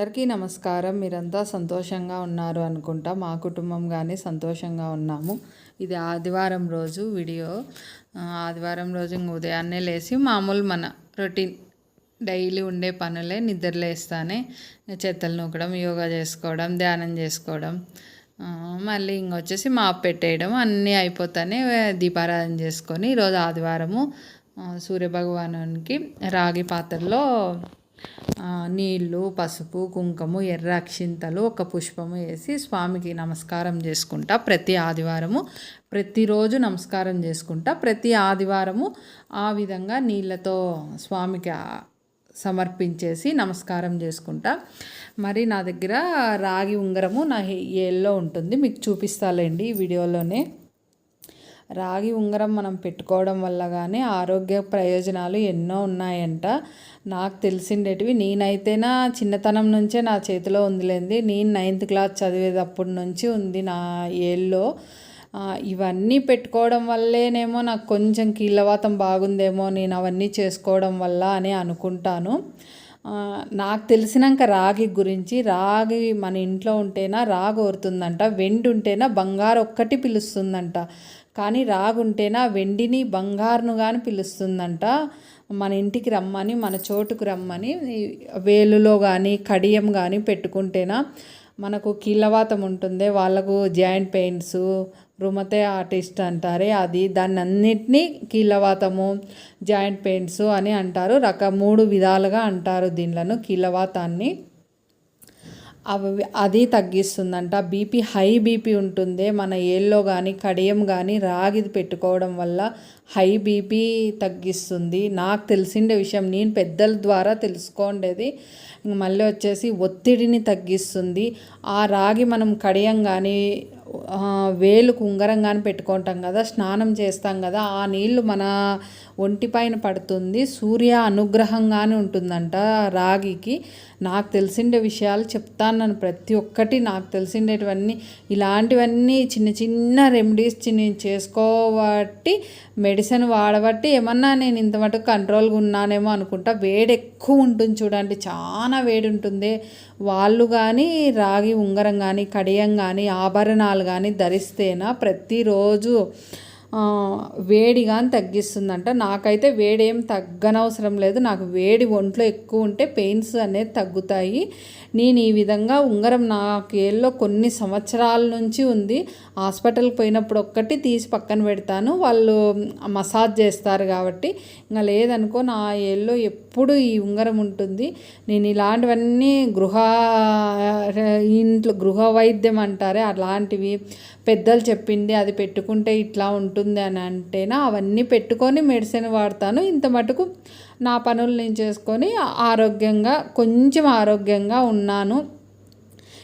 అందరికీ నమస్కారం. మీరంతా సంతోషంగా ఉన్నారు అనుకుంటా. మా కుటుంబం కానీ సంతోషంగా ఉన్నాము. ఇది ఆదివారం రోజు వీడియో. ఆదివారం రోజు ఇంక ఉదయాన్నే లేచి మామూలు మన రొటీన్ డైలీ ఉండే పనులే నిద్రలేస్తానే చెత్తలు నూకడం యోగా చేసుకోవడం ధ్యానం చేసుకోవడం మళ్ళీ మళ్ళీ ఇంకొచ్చేసి మాప్ పెట్టేయడం అన్నీ అయిపోతానే దీపారాధన చేసుకొని ఈరోజు ఆదివారము సూర్యభగవానునికి రాగి పాత్రలో నీళ్ళు పసుపు కుంకుమ ఎర్ర అక్షింతలు ఒక పుష్పము వేసి స్వామికి నమస్కారం చేసుకుంటా ప్రతి ఆదివారము. ప్రతిరోజు నమస్కారం చేసుకుంటా ప్రతి ఆదివారము ఆ విధంగా నీళ్ళతో స్వామికి సమర్పించేసి నమస్కారం చేసుకుంటా. మరి నా దగ్గర రాగి ఉంగరము నా ఏల్లో ఉంటుంది. మీకు చూపిస్తాలేండి ఈ వీడియోలోనే. రాగి ఉంగరం మనం పెట్టుకోవడం వల్ల కానీ ఆరోగ్య ప్రయోజనాలు ఎన్నో ఉన్నాయంట. నాకు తెలిసిండేటివి నేనైతేనా చిన్నతనం నుంచే నా చేతిలో ఉందిలేంది. నేను నైన్త్ క్లాస్ చదివేటప్పటి నుంచి ఉంది నా ఏళ్ళలో ఇవన్నీ పెట్టుకోవడం వల్లేనేమో నాకు కొంచెం కీళ్ళవాతం బాగుందేమో నేను అవన్నీ చేసుకోవడం వల్ల అని అనుకుంటాను. నాకు తెలిసినాక రాగి గురించి రాగి మన ఇంట్లో ఉంటేనా రాగి ఓరుతుందంట వెండి ఉంటేనా బంగారు ఒక్కటి పిలుస్తుందంట. కానీ రాగుంటేనా వెండిని బంగారును కానీ పిలుస్తుందంట. మన ఇంటికి రమ్మని మన చోటుకు రమ్మని వేలులో కానీ కడియం కానీ పెట్టుకుంటేనా మనకు కీళ్ళవాతం ఉంటుంది. వాళ్ళకు జాయింట్ పెయిన్స్ రుమతే ఆర్టిస్ట్ అంటారే అది. దాన్ని అన్నిటినీ కీళ్ళవాతము జాయింట్ పెయిన్స్ అని అంటారు. రక మూడు విధాలుగా అంటారు దీనిలను కీళ్ళవాతాన్ని అవి అది తగ్గిస్తుందంట. బీపీ హై బీపీ ఉంటుంది మన ఏల్లో కానీ కడియం కానీ రాగిది పెట్టుకోవడం వల్ల హై బీపీ తగ్గిస్తుంది. నాకు తెలిసిండే విషయం. నేను పెద్దల ద్వారా తెలుసుకోండేది. మళ్ళీ వచ్చేసి ఒత్తిడిని తగ్గిస్తుంది. ఆ రాగి మనం కడియం కానీ వేలు కుంగరం కానీ పెట్టుకుంటాం కదా స్నానం చేస్తాం కదా ఆ నీళ్ళు మన ఒంటిపైన పడుతుంది. సూర్య అనుగ్రహంగానే ఉంటుందంట రాగికి. నాకు తెలిసిండే విషయాలు చెప్తాను నన్ను ప్రతి ఒక్కటి నాకు తెలిసిండేటివన్నీ ఇలాంటివన్నీ చిన్న చిన్న రెమెడీస్ నేను చేసుకోబట్టి మెడిసిన్ వాడబట్టి ఏమన్నా నేను ఇంత మటుకు కంట్రోల్గా ఉన్నానేమో అనుకుంటా. వేడి ఎక్కువ ఉంటుంది చూడండి. చాలా వేడి ఉంటుంది. వాళ్ళు కానీ రాగి ఉంగరం కానీ కడియం కానీ ఆభరణాలు కానీ ధరిస్తేనా ప్రతిరోజు ఆ, వేడి కానీ తగ్గిస్తుందంట. నాకైతే వేడి ఏం తగ్గనవసరం లేదు. నాకు వేడి ఒంట్లో ఎక్కువ ఉంటే పెయిన్స్ అనేది తగ్గుతాయి. నేను ఈ విధంగా ఉంగరం నాకు ఏళ్ళలో కొన్ని సంవత్సరాల నుంచి ఉంది. హాస్పిటల్కి పోయినప్పుడు ఒక్కటి తీసి పక్కన పెడతాను. వాళ్ళు మసాజ్ చేస్తారు కాబట్టి. ఇంకా లేదనుకో నా ఏళ్ళలో ఎప్పుడు ఈ ఉంగరం ఉంటుంది. నేను ఇలాంటివన్నీ గృహ ఇంట్లో గృహ వైద్యం అంటారే అలాంటివి పెద్దలు చెప్పింది అది పెట్టుకుంటే ఇట్లా ఉంటుంది అని అంటేనా అవన్నీ పెట్టుకొని మెడిసిన్ వాడతాను. ఇంత మటుకు నా పనులు నేను చేసుకొని ఆరోగ్యంగా కొంచెం ఆరోగ్యంగా ఉన్నాను.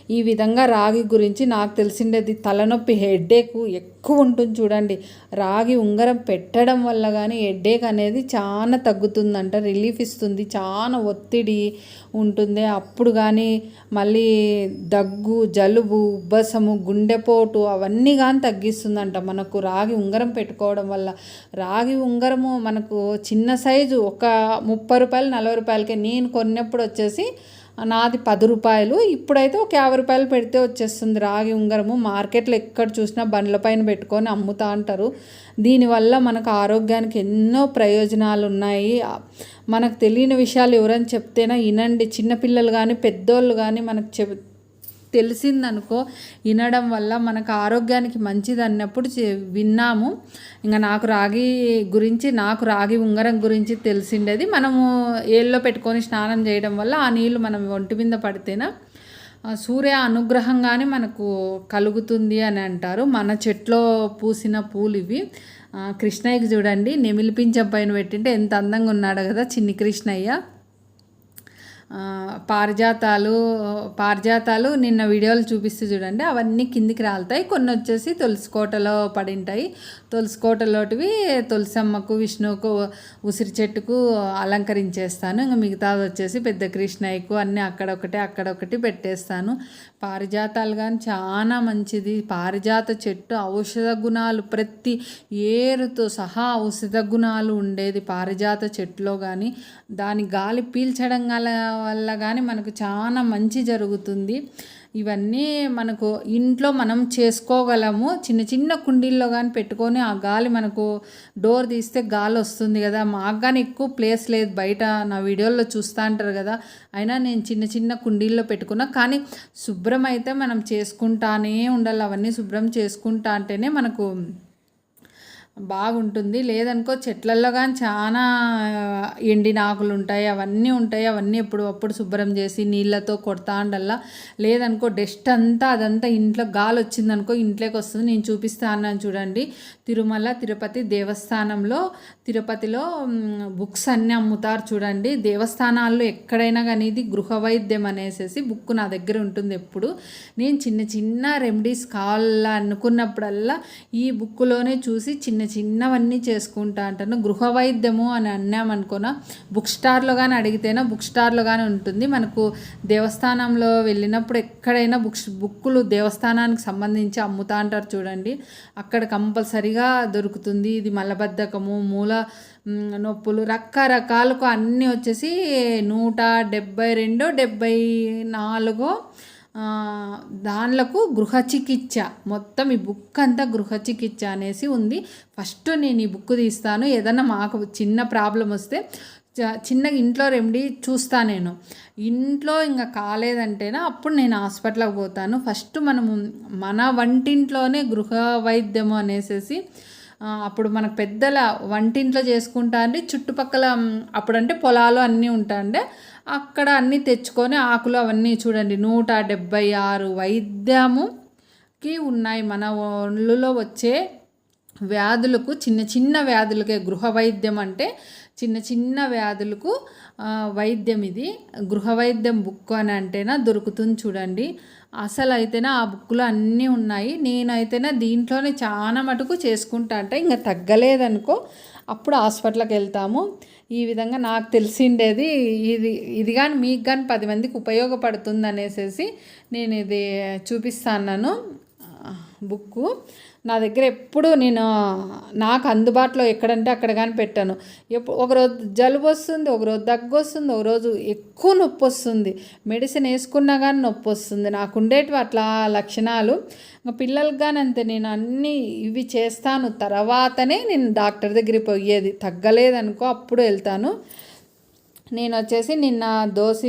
ఈ విధంగా రాగి గురించి నాకు తెలిసిండేది తలనొప్పి హెడ్డేక్ ఎక్కువ ఉంటుంది చూడండి. రాగి ఉంగరం పెట్టడం వల్ల కానీ హెడ్డేక్ అనేది చాలా తగ్గుతుందంట రిలీఫ్ ఇస్తుంది చాలా ఒత్తిడి ఉంటుంది. అప్పుడు కానీ మళ్ళీ దగ్గు జలుబు ఉబ్బసము గుండెపోటు అవన్నీ కానీ తగ్గిస్తుందంట మనకు రాగి ఉంగరం పెట్టుకోవడం వల్ల. రాగి ఉంగరము మనకు చిన్న సైజు ఒక ముప్పై రూపాయలు నలభై రూపాయలకే నేను కొన్నప్పుడు వచ్చేసి నాది పది రూపాయలు. ఇప్పుడైతే ఒక యాభై రూపాయలు పెడితే వచ్చేస్తుంది. రాగి ఉంగరము మార్కెట్లో ఎక్కడ చూసినా బండ్ల పైన పెట్టుకొని అమ్ముతా అంటారు. దీనివల్ల మనకు ఆరోగ్యానికి ఎన్నో ప్రయోజనాలు ఉన్నాయి. మనకు తెలియని విషయాలు ఎవరైనా చెప్తేనా వినండి. చిన్నపిల్లలు కానీ పెద్దోళ్ళు కానీ మనకు చెప్ తెలిసిందనుకో వినడం వల్ల మనకు ఆరోగ్యానికి మంచిది అన్నప్పుడు విన్నాము. ఇంకా నాకు రాగి గురించి నాకు రాగి ఉంగరం గురించి తెలిసిండేది. మనము ఏళ్ళలో పెట్టుకొని స్నానం చేయడం వల్ల ఆ నీళ్ళు మనం ఒంటి మీద పడితేనా సూర్య అనుగ్రహంగానే మనకు కలుగుతుంది అని అంటారు. మన చెట్లో పూసిన పూలు ఇవి కృష్ణయ్యకి చూడండి నెమిలిపించం పైన పెట్టింటే ఎంత అందంగా ఉన్నాడు కదా చిన్ని కృష్ణయ్య. పారిజాతాలు పారిజాతాలు నిన్న వీడియోలు చూపిస్తూ చూడండి. అవన్నీ కిందికి రాలుతాయి. కొన్ని వచ్చేసి తులసికోటలో పడింటాయి. తులసికోటలోటివి తులసమ్మకు విష్ణువుకు ఉసిరి చెట్టుకు అలంకరించేస్తాను. ఇంకా మిగతాది వచ్చేసి పెద్ద కృష్ణయ్యకు అన్నీ అక్కడొకటి అక్కడొకటి పెట్టేస్తాను. పారిజాతాలు కానీ చాలా మంచిది. పారిజాత చెట్టు ఔషధ గుణాలు ప్రతి ఏరుతో సహా ఔషధ గుణాలు ఉండేది పారిజాత చెట్టులో కానీ దాని గాలి పీల్చడం గల వల్ల కానీ మనకు చాలా మంచి జరుగుతుంది. ఇవన్నీ మనకు ఇంట్లో మనం చేసుకోగలము. చిన్న చిన్న కుండీల్లో కానీ పెట్టుకొని ఆ గాలి మనకు డోర్ తీస్తే గాలి వస్తుంది కదా. మాకు కానీ ఎక్కువ ప్లేస్ లేదు. బయట నా వీడియోల్లో చూస్తూ అంటారు కదా. అయినా నేను చిన్న చిన్న కుండీల్లో పెట్టుకున్నా. కానీ శుభ్రం అయితే మనం చేసుకుంటానే ఉండాలి. అవన్నీ శుభ్రం చేసుకుంటా అంటేనే మనకు బాగుంటుంది. లేదనుకో చెట్లల్లో కానీ చాలా ఎండిన ఆకులు ఉంటాయి. అవన్నీ ఉంటాయి. అవన్నీ ఎప్పుడు అప్పుడు శుభ్రం చేసి నీళ్ళతో కొడతాండల్లా. లేదనుకో డస్ట్ అంతా అదంతా ఇంట్లో గాలి వచ్చిందనుకో ఇంట్లోకి వస్తుంది నేను చూపిస్తా అన్నాను చూడండి. తిరుమల తిరుపతి దేవస్థానంలో తిరుపతిలో బుక్స్ అన్నీ అమ్ముతారు చూడండి. దేవస్థానాల్లో ఎక్కడైనా కానీ ఇది గృహ వైద్యం అనేసి బుక్ నా దగ్గర ఉంటుంది ఎప్పుడు. నేను చిన్న చిన్న రెమెడీస్ కావాలనుకున్నప్పుడల్లా ఈ బుక్లోనే చూసి చిన్న చిన్నవన్నీ చేసుకుంటా అంటాను గృహ వైద్యము అని అన్నామనుకోనా బుక్ స్టార్లో కానీ అడిగితేనే? బుక్ స్టార్లో కానీ ఉంటుంది. మనకు దేవస్థానంలో వెళ్ళినప్పుడు ఎక్కడైనా బుక్స్ బుక్కులు దేవస్థానానికి సంబంధించి అమ్ముతా అంటారు చూడండి. అక్కడ కంపల్సరిగా దొరుకుతుంది. ఇది మలబద్ధకము మూల నొప్పులు రకరకాలకు అన్నీ వచ్చేసి నూట డెబ్బై రెండో డెబ్బై నాలుగో దానిలకు గృహ చికిత్స మొత్తం ఈ బుక్ అంతా గృహ చికిత్స అనేసి ఉంది. ఫస్ట్ నేను ఈ బుక్ తీస్తాను. ఏదన్నా మాకు చిన్న ప్రాబ్లం వస్తే చిన్నగా ఇంట్లో రెమెడీ చూస్తా నేను. ఇంట్లో ఇంకా కాలేదంటేనా అప్పుడు నేను హాస్పిటల్కి పోతాను. ఫస్ట్ మనము మన వంటింట్లోనే గృహ వైద్యము అనేసి అప్పుడు మనకు పెద్దల వంటింట్లో చేసుకుంటా అంటే చుట్టుపక్కల అప్పుడంటే పొలాలు అన్నీ ఉంటాయంటే అక్కడ అన్నీ తెచ్చుకొని ఆకులు అవన్నీ చూడండి. నూట డెబ్బై ఆరు వైద్యముకి ఉన్నాయి. మన ఒళ్ళులో వచ్చే వ్యాధులకు చిన్న చిన్న వ్యాధులకే గృహ వైద్యం అంటే చిన్న చిన్న వ్యాధులకు వైద్యం ఇది. గృహ వైద్యం బుక్ అని అంటేనా దొరుకుతుంది చూడండి. అసలు అయితేనే ఆ బుక్లో అన్నీ ఉన్నాయి. నేనైతేనే దీంట్లోనే చాలా మటుకు చేసుకుంటా అంటే ఇంకా తగ్గలేదనుకో అప్పుడు హాస్పిటల్కి వెళ్తాము. ఈ విధంగా నాకు తెలిసిండేది ఇది ఇది కానీ మీకు కానీ పది మందికి ఉపయోగపడుతుంది అనేసి నేను ఇది చూపిస్తాను బుక్కు. నా దగ్గర ఎప్పుడు నేను నాకు అందుబాటులో ఎక్కడంటే అక్కడ కానీ పెట్టాను. ఎప్పుడు ఒకరోజు జలుబు వస్తుంది ఒకరోజు దగ్గు వస్తుంది ఒకరోజు ఎక్కువ నొప్పి వస్తుంది. మెడిసిన్ వేసుకున్నా కానీ నొప్పి వస్తుంది. నాకు ఉండేటివి అట్లా లక్షణాలు. ఇంకా పిల్లలకి కానీ అంతే నేను అన్నీ ఇవి చేస్తాను. తర్వాతనే నేను డాక్టర్ దగ్గరికి పోయేది. తగ్గలేదనుకో అప్పుడు వెళ్తాను. నేను వచ్చేసి నిన్న దోశ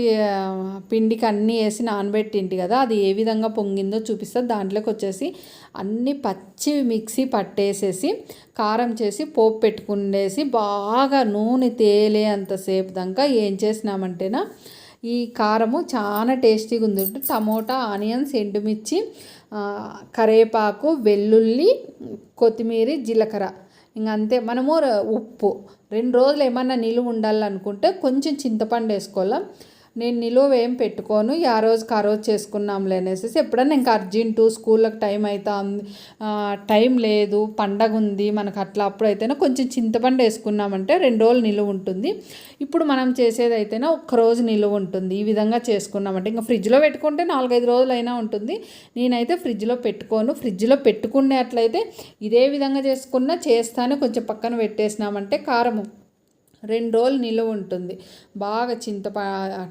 పిండికి అన్నీ వేసి నానబెట్టింటి కదా అది ఏ విధంగా పొంగిందో చూపిస్తా. దాంట్లోకి వచ్చేసి అన్ని పచ్చి మిక్సీ పట్టేసేసి కారం చేసి పోపు పెట్టుకునేసి బాగా నూనె తేలే అంతసేపు దాకా ఏం చేసినామంటేనా ఈ కారము చాలా టేస్టీగా ఉంది టమోటా ఆనియన్స్ ఎండుమిర్చి కరేపాకు వెల్లుల్లి కొత్తిమీర జీలకర్ర. ఇంక అంతే. మనము ఉప్పు. రెండు రోజులు ఏమన్నా నిలువ ఉండాలనుకుంటే కొంచెం చింతపండు వేసుకోవాలి. నేను నిలువ ఏం పెట్టుకోను ఆ రోజుకి ఆ రోజు చేసుకున్నాంలే అనేసి ఎప్పుడన్నా ఇంకా అర్జెంటు స్కూళ్ళకి టైం అవుతుంది టైం లేదు పండగ ఉంది మనకు అట్లా అప్పుడైతేనే కొంచెం చింతపండు వేసుకున్నామంటే రెండు రోజులు నిలువ ఉంటుంది. ఇప్పుడు మనం చేసేది ఒక్కరోజు నిలువ ఉంటుంది. ఈ విధంగా చేసుకున్నామంటే ఇంకా ఫ్రిడ్జ్లో పెట్టుకుంటే నాలుగైదు రోజులైనా ఉంటుంది. నేనైతే ఫ్రిడ్జ్లో పెట్టుకోను. ఫ్రిడ్జ్లో పెట్టుకునేట్లయితే ఇదే విధంగా చేసుకున్నా చేస్తానే. కొంచెం పక్కన పెట్టేసినామంటే కారము. రెండు రోజులు నిలువ ఉంటుంది. బాగా చింతప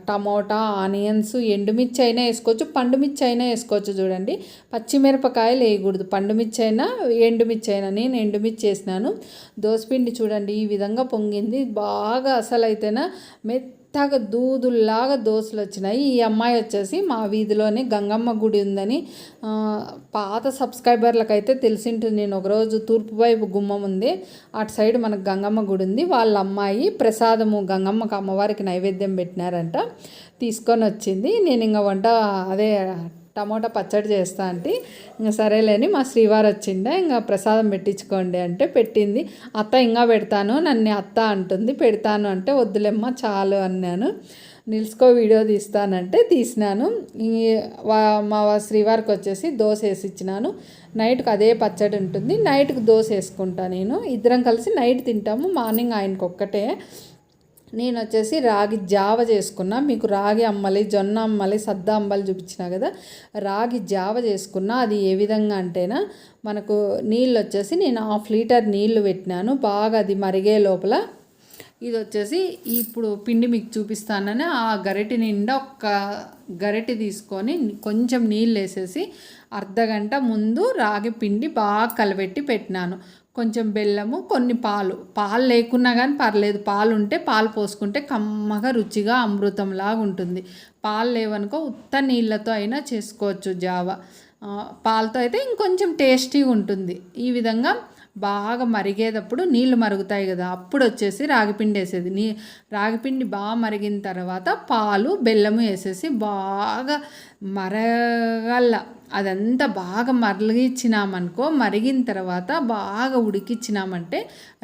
టమోటా ఆనియన్స్ ఎండుమిర్చి అయినా వేసుకోవచ్చు పండుమిర్చి అయినా వేసుకోవచ్చు చూడండి. పచ్చిమిరపకాయలు వేయకూడదు. పండుమిర్చి అయినా ఎండుమిర్చి అయినా. నేను ఎండుమిర్చి వేసినాను. దోసపిండి చూడండి ఈ విధంగా పొంగింది. బాగా అసలు అయితేనా మెత్త మెత్తగా దూదుల్లాగా దోశలు వచ్చినాయి. ఈ అమ్మాయి వచ్చేసి మా వీధిలోనే గంగమ్మ గుడి ఉందని పాత సబ్స్క్రైబర్లకు అయితే తెలిసింటుంది. నేను ఒకరోజు తూర్పు వైపు గుమ్మం ఉంది అటు సైడ్ మనకు గంగమ్మ గుడి ఉంది. వాళ్ళ అమ్మాయి ప్రసాదము గంగమ్మకు అమ్మవారికి నైవేద్యం పెట్టినారంట తీసుకొని వచ్చింది. నేను ఇంకా వంట అదే టమోటా పచ్చడి చేస్తా అంటే ఇంకా సరేలేని మా శ్రీవారు వచ్చిండే ఇంకా ప్రసాదం పెట్టించుకోండి అంటే పెట్టింది. అత్త ఇంకా పెడతాను నన్ను అత్త అంటుంది పెడతాను అంటే వద్దులేమ్మ చాలు అన్నాను. నిలుచుకో వీడియో తీస్తానంటే తీసినాను. మా శ్రీవారికి వచ్చేసి దోశ వేసి ఇచ్చినాను నైట్కి అదే పచ్చడి ఉంటుంది. నైట్కి దోశ వేసుకుంటా నేను. ఇద్దరం కలిసి నైట్ తింటాము. మార్నింగ్ ఆయనకు ఒక్కటే నేను వచ్చేసి రాగి జావ చేసుకున్నా. మీకు రాగి అమ్మలి జొన్న అమ్మలి సద్ద అంబలి చూపించిన కదా? రాగి జావ చేసుకున్నా. అది ఏ విధంగా అంటేనా మనకు నీళ్ళు వచ్చేసి నేను హాఫ్ లీటర్ నీళ్ళు పెట్టినాను. బాగా అది మరిగే లోపల ఇది వచ్చేసి ఇప్పుడు పిండి మీకు చూపిస్తానని ఆ గరిటె నిండా ఒక్క గరిటె తీసుకొని కొంచెం నీళ్ళు వేసేసి అర్ధగంట ముందు రాగి పిండి బాగా కలబెట్టి పెట్టినాను. కొంచెం బెల్లము కొన్ని పాలు. పాలు లేకున్నా కానీ పర్లేదు. పాలు ఉంటే పాలు పోసుకుంటే కమ్మగా రుచిగా అమృతంలాగా ఉంటుంది. పాలు లేవనుకో ఉత్త నీళ్ళతో అయినా చేసుకోవచ్చు జావ. పాలతో అయితే ఇంకొంచెం టేస్టీగా ఉంటుంది. ఈ విధంగా బాగా మరిగేటప్పుడు నీళ్ళు మరుగుతాయి కదా అప్పుడు వచ్చేసి రాగిపిండి వేసేది. నీ రాగిపిండి బాగా మరిగిన తర్వాత పాలు బెల్లము వేసేసి బాగా మరగల్ల. అదంతా బాగా మరిగించినామనుకో మరిగిన తర్వాత బాగా ఉడికిచ్చినామంటే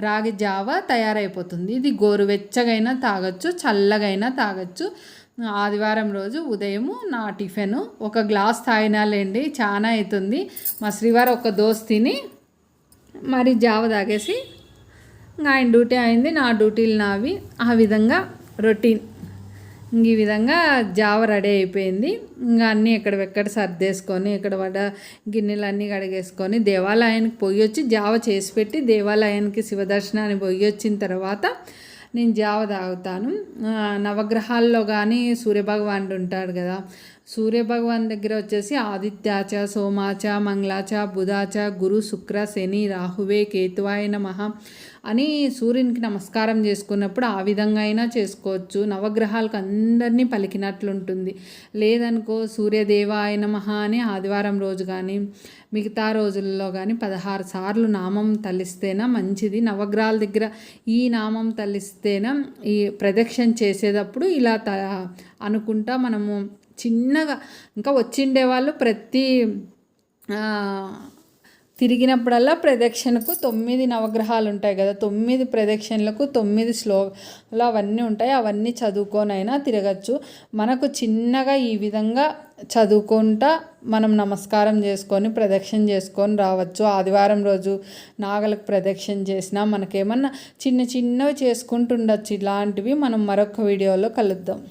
రాగి జావ తయారైపోతుంది. ఇది గోరువెచ్చగైనా తాగొచ్చు చల్లగైనా తాగొచ్చు. ఆదివారం రోజు ఉదయము నా టిఫిన్. ఒక గ్లాస్ తాగినాలేండి చాలా అవుతుంది మా శ్రీవారు ఒక దోశ తిని మరి జావ తాగేసి ఆయన డ్యూటీ అయింది నా డ్యూటీలు నావి. ఆ విధంగా రొటీన్. ఈ విధంగా జావ రెడీ అయిపోయింది. ఇంకా అన్నీ ఎక్కడెక్కడ సర్దేసుకొని ఇక్కడ పడ్డ గిన్నెలు అన్నీ కడిగేసుకొని దేవాలయానికి పోయి వచ్చి జావ చేసి పెట్టి దేవాలయానికి శివదర్శనాన్ని పోయి వచ్చిన తర్వాత నేను జావ తాగుతాను. నవగ్రహాల్లో కానీ సూర్యభగవానుడు ఉంటాడు కదా. సూర్యభగవాన్ దగ్గర వచ్చేసి ఆదిత్యాచ సోమాచ మంగళాచ బుధాచ గురు శుక్ర శని రాహువే కేతువాయ మహా అని సూర్యునికి నమస్కారం చేసుకున్నప్పుడు ఆ విధంగా అయినా చేసుకోవచ్చు. నవగ్రహాలకు అందరినీ పలికినట్లుంటుంది. లేదనుకో సూర్యదేవాయ నమః అని ఆదివారం రోజు కానీ మిగతా రోజుల్లో కానీ పదహారు సార్లు నామం తలిస్తేనా మంచిది. నవగ్రహాల దగ్గర ఈ నామం తలిస్తేనా ఈ ప్రదక్షిణ చేసేటప్పుడు ఇలా త అనుకుంటా మనము చిన్నగా ఇంకా వచ్చిండే వాళ్ళు ప్రతి తిరిగినప్పుడల్లా ప్రదక్షిణకు తొమ్మిది నవగ్రహాలు ఉంటాయి కదా తొమ్మిది ప్రదక్షిణలకు తొమ్మిది శ్లోకాలు అవన్నీ ఉంటాయి. అవన్నీ చదువుకోనైనా తిరగచ్చు. మనకు చిన్నగా ఈ విధంగా చదువుకుంటా మనం నమస్కారం చేసుకొని ప్రదక్షిణ చేసుకొని రావచ్చు. ఆదివారం రోజు నాగలకు ప్రదక్షిణ చేసినా మనకేమన్నా చిన్న చిన్నవి చేసుకుంటుండొచ్చు. ఇలాంటివి మనం మరొక వీడియోలో కలుద్దాం.